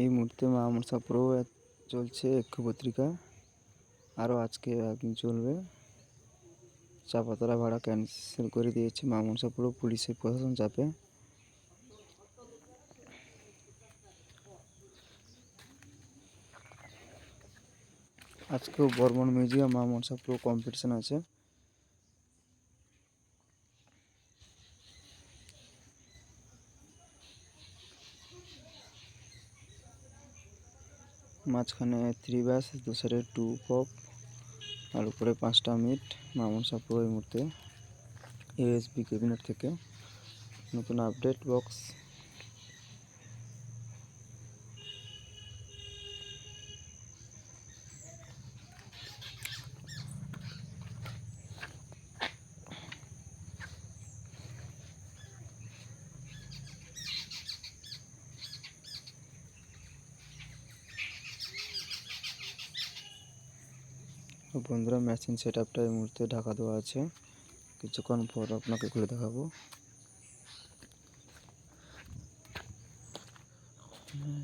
এই মুহূর্তে মা মনসা প্রো চলছে এক্ষ পত্রিকা। আরও আজকে একদিন চলবে। চাপাতলা ভাড়া ক্যান্সেল করে দিয়েছে মা মনসা প্রো পুলিশের প্রশাসন চাপে। আজকেও বর্মন মিউজিয়াম মা মনসা প্রো কম্পিটিশান আছে। মাঝখানে থ্রি ব্যাস দুসারে টু পপ আর উপরে পাঁচটা মিট মামুন সাপু এই মুহূর্তে ইউএসবি ক্যাবিনেট থেকে। নতুন আপডেট বক্স বন্ধুরা মেশিন সেট আপটা এই মুহূর্তে ঢাকা দেওয়া আছে। কিছুক্ষণ পর আপনাকে খুলে দেখাবো। হুম